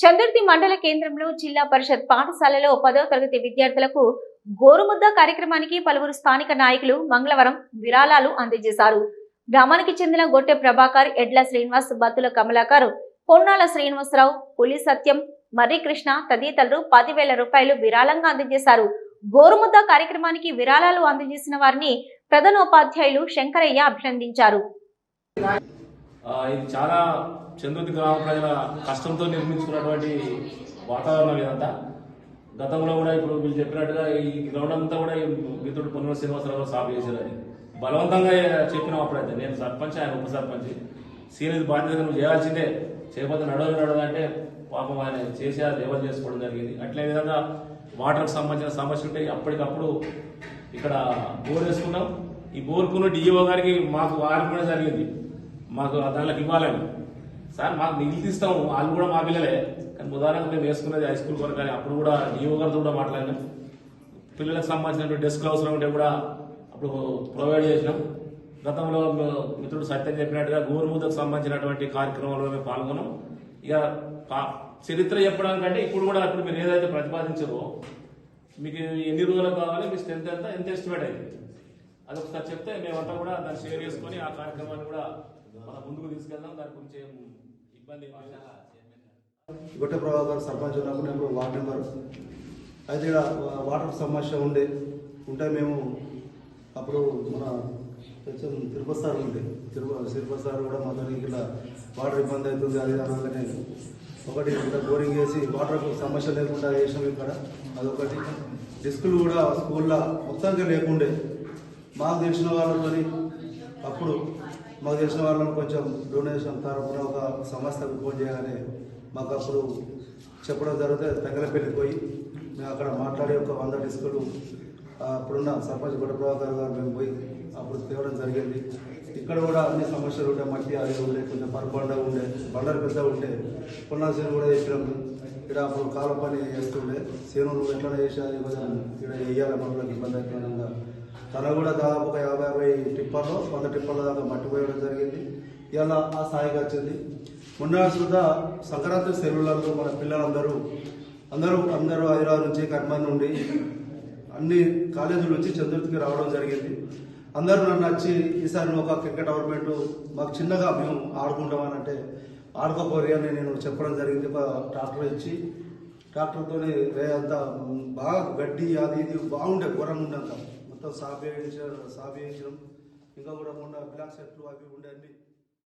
చందుర్తి మండల కేంద్రంలో జిల్లా పరిషత్ పాఠశాలలో పదో తరగతి విద్యార్థులకు గోరుముద్ద కార్యక్రమానికి పలువురు స్థానిక నాయకులు మంగళవారం విరాళాలు అందజేశారు. గ్రామానికి చెందిన గొట్టె ప్రభాకర్ ఎడ్ల శ్రీనివాస్ బత్తుల కమలాకర్ పొన్నాల శ్రీనివాసరావు పులి సత్యం మర్రి కృష్ణ తదితరులు పదివేల రూపాయలు విరాళంగా అందజేశారు. గోరుముద్ద కార్యక్రమానికి విరాళాలు అందజేసిన వారిని ప్రధానోపాధ్యాయులు శంకరయ్య అభినందించారు. ఇది చాలా చంద్రుతి గ్రామ ప్రజల కష్టంతో నిర్మించుకున్నటువంటి వాతావరణం ఇదంతా. గతంలో కూడా ఇప్పుడు వీళ్ళు చెప్పినట్టుగా ఈ గ్రౌండ్ అంతా కూడా ఈ మిత్రుడు పొన్నూరు శ్రీనివాసరావు సాఫ్ చేశారని బలవంతంగా చెప్పిన అప్పుడైతే నేను సర్పంచ్ ఆయన ఉప సర్పంచ్. సీనియర్ బాధ్యత నువ్వు చేయాల్సిందే. చేయకపోతే నడవదు నడవదంటే పాపం ఆయన చేసి అది ఎవరు చేసుకోవడం జరిగింది. అట్లే విధంగా వాటర్కి సంబంధించిన సమస్య ఉంటే అప్పటికప్పుడు ఇక్కడ బోర్ వేసుకున్నాం. ఈ బోర్కున్న డిఈఓ గారికి మాకు వారం కూడా జరిగింది. మాకు దానిలోకి ఇవ్వాలని. సార్ మాకు నిధులు తీస్తాము వాళ్ళు కూడా మా పిల్లలే. కానీ ఉదాహరణకు మేము వేసుకున్నది హై స్కూల్ కొరకు కానీ అప్పుడు కూడా డిఓ గారితో కూడా మాట్లాడినాం. పిల్లలకు సంబంధించినటువంటి డెస్క్ అవసరం ఉంటే కూడా అప్పుడు ప్రొవైడ్ చేసినాం. గతంలో మిత్రుడు సత్యం చెప్పినట్టుగా గోరుమూతకు సంబంధించినటువంటి కార్యక్రమంలో మేము పాల్గొన్నాం. ఇక చరిత్ర చెప్పడానికంటే ఇప్పుడు కూడా ఇప్పుడు మీరు ఏదైతే ప్రతిపాదించారో మీకు ఎన్ని రోజులకు కావాలి మీ స్ట్రెంత్ ఎంత ఎంత ఎస్టిమేట్ అయింది? అది ఒకసారి చెప్తే మేమంతా కూడా దాన్ని షేర్ చేసుకొని ఆ కార్యక్రమాన్ని కూడా మన ముందుకు తీసుకెళ్దాం దాని గురించి ఇబ్బంది ఏం గొట్టె ప్రభాకర్ సర్పంచ్ ఉన్నప్పుడు నేను వార్డు మెంబర్. అయితే ఇక్కడ వాటర్ సమస్య ఉండే ఉంటే మేము అప్పుడు మన కొంచెం తిరుపతి సార్ ఉండే. తిరుపతి తిరుపతి సార్ కూడా మాతో ఇట్లా వాటర్ ఇబ్బంది అవుతుంది అది ఇది అనగానే ఒకటి ఇక్కడ బోరింగ్ వేసి వాటర్ సమస్య లేకుండా వేసాం ఇక్కడ. అదొకటి. డిస్కులు కూడా స్కూల్లో మొత్తానికి లేకుండే. మాకు తెలిసిన వాళ్ళతోని అప్పుడు మాకు తెలిసిన వాళ్ళని కొంచెం డొనేషన్ తరఫున ఒక సంస్థకు ఫోన్ చేయాలని మాకు అప్పుడు చెప్పడం జరిగితే తగ్గలపల్లి పోయి మేము అక్కడ మాట్లాడి ఒక వంద డిస్కులు అప్పుడున్న సర్పంచ్ గుడ్డ ప్రభాకర్ గారు మేము పోయి అప్పుడు తేవడం జరిగింది. ఇక్కడ కూడా అన్ని సమస్యలు ఉండే మట్టి అది ఉండే కొంచెం పరబండ ఉండే బండలు పెద్ద ఉండే పునాసీలు కూడా వేసినాం. ఇక్కడ అప్పుడు కాలం పని చేస్తుండే. సేను ఎట్లా చేసి కొంచెం ఇక్కడ వేయాలి మనకి ఇబ్బంది అవుతుండగా తన కూడా దాదాపు ఒక యాభై యాభై టిప్పర్లో వంద టిప్పర్ల దాకా మట్టి పోయడం జరిగింది. ఇలా ఆ స్థాయికి వచ్చింది. మొన్న సుధా సంక్రాంతి సెలవులలో మన పిల్లలందరూ అందరూ అందరూ హైదరాబాద్ నుంచి కర్మ నుండి అన్ని కాలేజీల నుంచి చతుర్థికి రావడం జరిగింది. అందరూ నన్ను వచ్చి ఈసారి ఒక క్రికెట్ టోర్నమెంట్ మాకు చిన్నగా మేము ఆడుకుంటామని అంటే ఆడుకోపోరి అని నేను చెప్పడం జరిగింది. ఒక ట్రాక్టర్ ఇచ్చి ట్రాక్టర్తో అంతా బాగా గడ్డి అది ఇది బాగుండే ఘోరంగా ఉండే మొత్తం సాపేయించ సాపేయించడం. ఇంకా కూడా మొన్న బ్లాక్ సెట్లు అవి ఉండే అన్ని